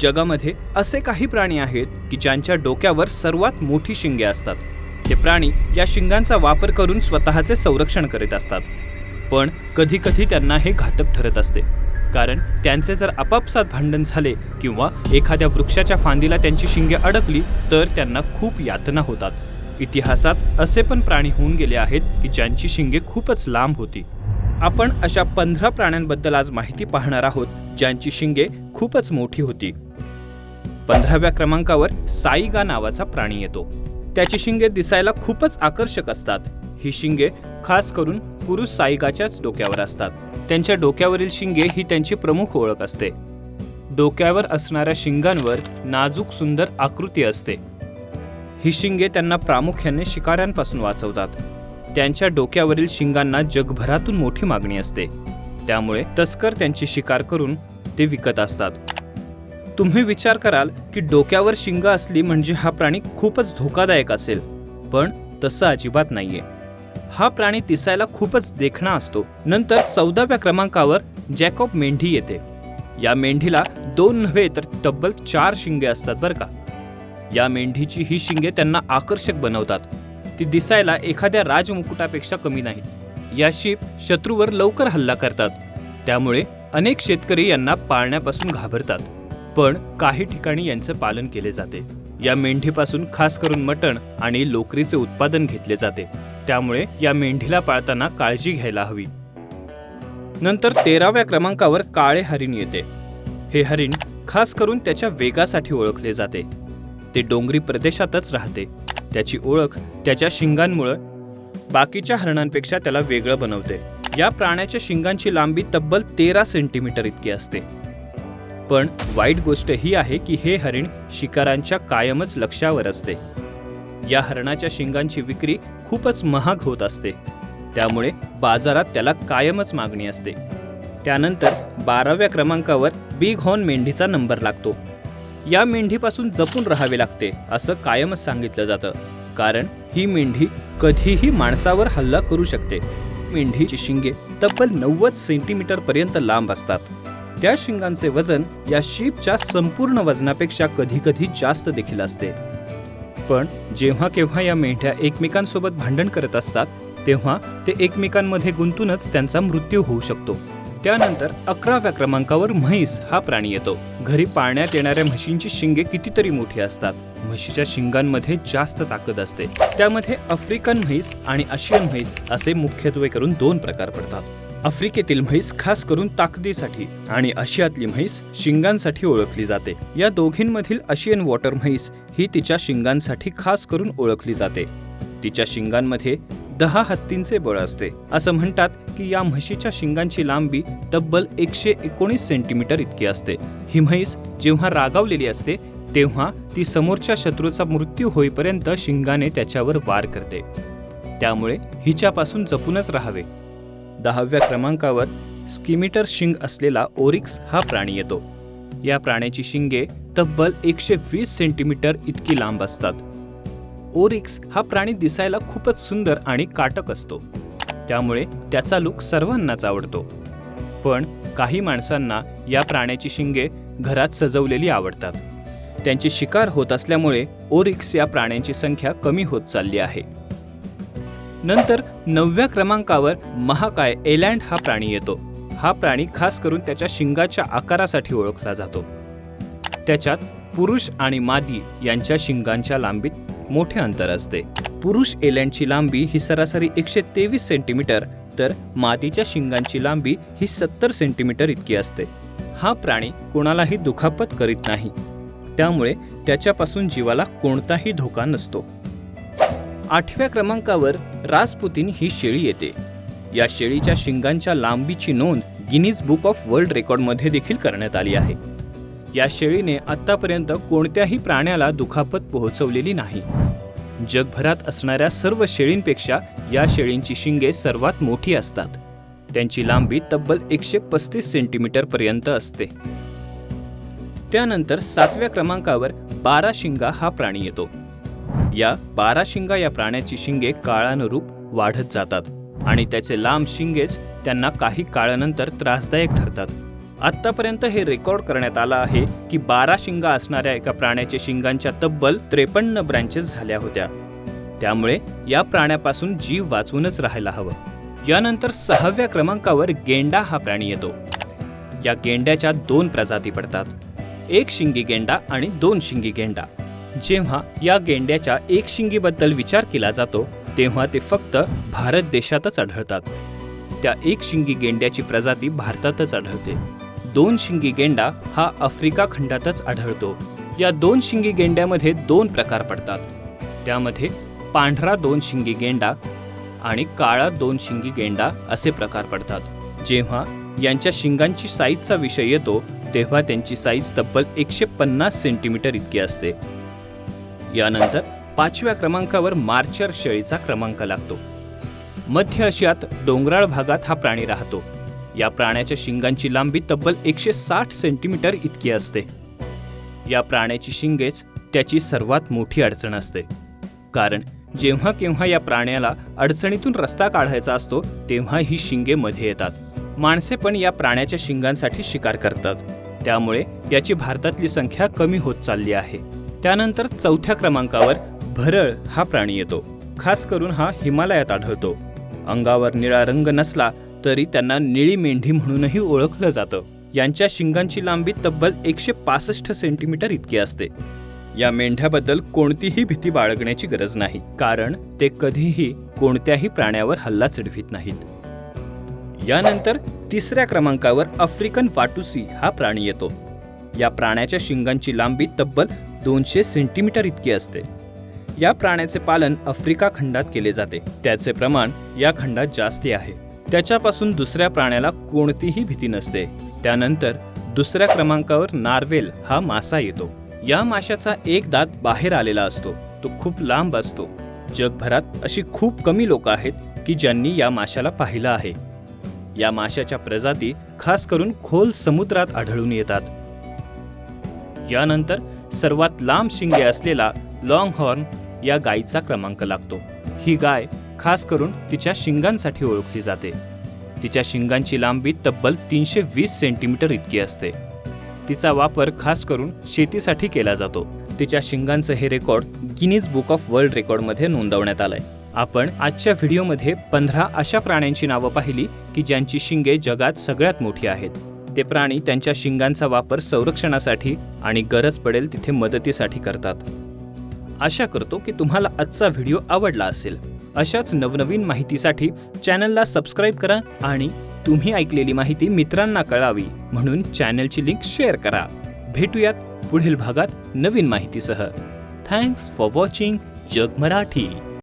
जगामध्ये असे काही प्राणी आहेत की ज्यांच्या डोक्यावर सर्वात मोठी शिंगे असतात. हे प्राणी या शिंगांचा वापर करून स्वतःचे संरक्षण करीत असतात. पण कधी कधी त्यांना हे घातक ठरत असते. कारण त्यांचे जर आपापसात भांडण झाले किंवा एखाद्या वृक्षाच्या फांदीला त्यांची शिंगे अडकली तर त्यांना खूप यातना होतात. इतिहासात असे पण प्राणी होऊन गेले आहेत की ज्यांची शिंगे खूपच लांब होती. आपण अशा पंधरा प्राण्यांबद्दल आज माहिती पाहणार आहोत. ज्यांची शिंगे खूपच मोठी होती. पंधराव्या क्रमांकावर साईगा नावाचा प्राणी येतो. त्याची शिंगे दिसायला खूपच आकर्षक असतात. ही शिंगे खास करून पुरुष साईगाच्याच डोक्यावर असतात. त्यांच्या डोक्यावरील शिंगे ही त्यांची प्रमुख ओळख असते. डोक्यावर असणाऱ्या शिंगांवर नाजूक सुंदर आकृती असते. ही शिंगे त्यांना प्रामुख्याने शिकाऱ्यांपासून वाचवतात. त्यांच्या डोक्यावरील शिंगांना जगभरातून मोठी मागणी असते. त्यामुळे तस्कर त्यांची शिकार करून ते विकत असतात. तुम्ही विचार कराल की डोक्यावर शिंग असली म्हणजे हा प्राणी खूपच धोकादायक असेल पण तसं अजिबात नाहीये. हा प्राणी दिसायला खूपच देखणा असतो. नंतर चौदाव्या क्रमांकावर जॅकॉब मेंढी येते. या मेंढीला दोन नव्हे तर तब्बल चार शिंगे असतात बरं का. या मेंढीची ही शिंगे त्यांना आकर्षक बनवतात. ती दिसायला एखाद्या राजमुकुटापेक्षा कमी नाहीत. या शिप शत्रूवर लवकर हल्ला करतात. त्यामुळे अनेक शेतकरी यांना पाळण्यापासून घाबरतात पण काही ठिकाणी यांचं पालन केले जाते. या मेंढीपासून खास करून मटण आणि लोकरीचे उत्पादन घेतले जाते. त्यामुळे या मेंढीला पाळताना काळजी घ्यायला हवी. नंतर तेराव्या क्रमांकावर काळे हरिण येते. हे हरिण खास करून त्याच्या वेगासाठी ओळखले जाते. ते डोंगरी प्रदेशातच राहते. त्याची ओळख त्याच्या शिंगांमुळं बाकीच्या हरणांपेक्षा त्याला वेगळं बनवते. या प्राण्याच्या शिंगांची लांबी तब्बल तेरा सेंटीमीटर इतकी असते. पण वाईट गोष्ट ही आहे की हे हरिण शिकारांच्या कायमच लक्षावर असते. या हरणाच्या शिंगांची विक्री खूपच महाग होत असते. त्यामुळे बाजारात त्याला कायमच मागणी असते. त्यानंतर बाराव्या क्रमांकावर बिग हॉर्न मेंढीचा नंबर लागतो. या मेंढीपासून जपून राहावे लागते असं कायमच सांगितलं जातं. कारण ही मेंढी कधीही माणसावर हल्ला करू शकते. मेंढीची शिंगे तब्बल नव्वद सेंटीमीटर पर्यंत लांब असतात. त्या शिंगांचे वजन या शीपच्या संपूर्ण वजनापेक्षा कधी कधी जास्त देखील असते. पण जेव्हा केव्हा या मेंढ्या एकमेकांसोबत भांडण करत असतात तेव्हा ते एकमेकांमध्ये गुंतूनच त्यांचा मृत्यू होऊ शकतो. त्यानंतर अकराव्या क्रमांकावर म्हैस हा प्राणी येतो. घरी पाळण्यात येणाऱ्या म्हशींची शिंगे कितीतरी मोठी असतात. म्हशीच्या शिंगांमध्ये जास्त ताकद असते. त्यामध्ये आफ्रिकन म्हैस आणि आशियन म्हैस असे मुख्यत्वे करून दोन प्रकार पडतात. आफ्रिकेतील म्हैस खास करून ताकदीसाठी आणि आशियातली म्हैस शिंगांसाठी ओळखली जाते. या दोघींमधील आशियन वॉटर म्हैस ही तिच्या शिंगांसाठी खास करून ओळखली जाते. तिच्या शिंगांमध्ये दहा हत्तींचे बळ असते. असं म्हणतात की या म्हशीच्या शिंगांची लांबी तब्बल एकशे एकोणीस सेंटीमीटर इतकी असते. ही म्हैस जेव्हा रागावलेली असते तेव्हा ती समोरच्या शत्रूचा मृत्यू होईपर्यंत शिंगाने त्याच्यावर वार करते. त्यामुळे हिच्यापासून जपूनच राहावे. दहाव्या क्रमांकावर स्किमीटर शिंग असलेला ओरिक्स हा प्राणी येतो. या प्राण्याची शिंगे तब्बल एकशे वीस सेंटीमीटर इतकी लांब असतात. ओरिक्स हा प्राणी दिसायला खूपच सुंदर आणि काटक असतो. त्यामुळे त्याचा लुक सर्वांनाच आवडतो. पण काही माणसांना या प्राण्याची शिंगे घरात सजवलेली आवडतात. त्यांची शिकार होत असल्यामुळे ओरिक्स या प्राण्यांची संख्या कमी होत चालली आहे. नंतर नवव्या क्रमांकावर महाकाय एलँड हा प्राणी येतो. हा प्राणी खास करून त्याच्या शिंगाच्या आकारासाठी ओळखला जातो. त्याच्यात पुरुष आणि मादी यांच्या शिंगांच्या लांबीत मोठे अंतर असते. पुरुष एलँडची लांबी ही सरासरी एकशे तेवीस सेंटीमीटर तर मादीच्या शिंगांची लांबी ही सत्तर सेंटीमीटर इतकी असते. हा प्राणी कोणालाही दुखापत करीत नाही. त्यामुळे त्याच्यापासून जीवाला कोणताही धोका नसतो. आठव्या क्रमांकावर राजपुतीन ही शेळी येते. या शेळीच्या शिंगांच्या लांबीची नोंद गिनीज बुक ऑफ वर्ल्ड रेकॉर्डमध्ये देखील करण्यात आली आहे. या शेळीने आतापर्यंत कोणत्याही प्राण्याला दुखापत पोहोचवलेली नाही. जगभरात असणाऱ्या सर्व शेळींपेक्षा या शेळींची शिंगे सर्वात मोठी असतात. त्यांची लांबी तब्बल एकशे पस्तीस सेंटीमीटर पर्यंत असते. त्यानंतर सातव्या क्रमांकावर बारा शिंगा हा प्राणी येतो. या बारा शिंगा या प्राण्याची शिंगे काळानुरूप वाढत जातात आणि त्याचे लांब शिंगेच त्यांना काही काळानंतर त्रासदायक ठरतात. आत्तापर्यंत हे रेकॉर्ड करण्यात आलं आहे की बारा शिंगा असणाऱ्या एका प्राण्याच्या शिंगांच्या तब्बल त्रेपन्न ब्रँचेस झाल्या होत्या. त्यामुळे या प्राण्यापासून जीव वाचवूनच राहायला हवं. यानंतर सहाव्या क्रमांकावर गेंडा हा प्राणी येतो. या गेंड्याच्या दोन प्रजाती पडतात. एक शिंगी गेंडा आणि दोन शिंगी गेंडा. जेव्हा या गेंड्याच्या एक शिंगीबद्दल विचार केला जातो तेव्हा ते फक्त भारत देशातच आढळतात. त्या एक शिंगी गेंड्याची प्रजाती भारतातच आढळते. दोन शिंगी गेंडा हा आफ्रिका खंडातच आढळतो. या दोन शिंगी गेंड्यामध्ये दोन प्रकार पडतात. त्यामध्ये पांढरा दोन शिंगी गेंडा आणि काळा दोन शिंगी गेंडा असे प्रकार पडतात. जेव्हा यांच्या शिंगांची साईजचा विषय येतो तेव्हा त्यांची साईज तब्बल एकशे पन्नास सेंटीमीटर इतकी असते. यानंतर पाचव्या क्रमांकावर मार्चर शेळीचा क्रमांक लागतो. मध्य आशियात डोंगराळ भागात हा प्राणी राहतो. या प्राण्याच्या शिंगांची लांबी तब्बल एकशे साठ सेंटीमीटर इतकी असते. या प्राण्याची शिंगेच त्याची सर्वात मोठी अडचण असते. कारण जेव्हा केव्हा या प्राण्याला अडचणीतून रस्ता काढायचा असतो तेव्हा ही शिंगे मध्ये येतात. माणसे पण या प्राण्याच्या शिंगांसाठी शिकार करतात. त्यामुळे याची भारतातली संख्या कमी होत चालली आहे. त्यानंतर चौथ्या क्रमांकावर भरळ हा प्राणी येतो. खास करून हा हिमालयात आढळतो. अंगावर निळा रंग नसला तरी त्यांना निळी मेंढी म्हणूनही ओळखलं जातं. यांच्या शिंगांची लांबी तब्बल एकशे पासष्ट सेंटीमीटर इतकी असते. या मेंढ्याबद्दल कोणतीही भीती बाळगण्याची गरज नाही कारण ते कधीही कोणत्याही प्राण्यावर हल्ला चढवित नाहीत. यानंतर तिसऱ्या क्रमांकावर आफ्रिकन फाटुसी हा प्राणी येतो. या प्राण्याच्या शिंगांची लांबी तब्बल दोनशे सेंटीमीटर इतकी असते. या प्राण्याचे पालन आफ्रिका खंडात केले जाते. त्याचे प्रमाण या खंडात जास्ती आहे. त्याच्यापासून दुसऱ्या प्राण्याला कोणतीही भीती नसते. त्यानंतर दुसऱ्या क्रमांकावर नार्वेल हा मासा येतो. या माशाचा एक दात बाहेर आलेला असतो. तो खूप लांब असतो. जगभरात अशी खूप कमी लोक आहेत की ज्यांनी या माशाला पाहिलं आहे. या माशाच्या प्रजाती खास करून खोल समुद्रात आढळून येतात. यानंतर सर्वात लांब शिंगे असलेला लॉंग हॉर्न या गायीचा क्रमांक लागतो. ही गाय खास करून तिच्या शिंगांसाठी ओळखली जाते. तिच्या शिंगांची लांबी तब्बल तीनशे वीस सेंटीमीटर इतकी असते. तिचा वापर खास करून शेतीसाठी केला जातो. तिच्या शिंगांचं हे record Guinness book of world रेकॉर्डमध्ये नोंदवण्यात आलंय. आपण आजच्या व्हिडिओमध्ये पंधरा अशा प्राण्यांची नावं पाहिली की ज्यांची शिंगे जगात सगळ्यात मोठी आहेत. ते प्राणी त्यांच्या शिंगांचा वापर संरक्षणासाठी आणि गरज पडेल तिथे मदतीसाठी करतात. आशा करतो की तुम्हाला आजचा व्हिडिओ आवडला असेल. अशाच नवनवीन माहितीसाठी चॅनलला सबस्क्राईब करा आणि तुम्ही ऐकलेली माहिती मित्रांना कळावी. म्हणून चॅनलची लिंक शेअर करा. भेटूयात पुढील भागात नवीन माहितीसह. Thanks for watching Jag Marathi.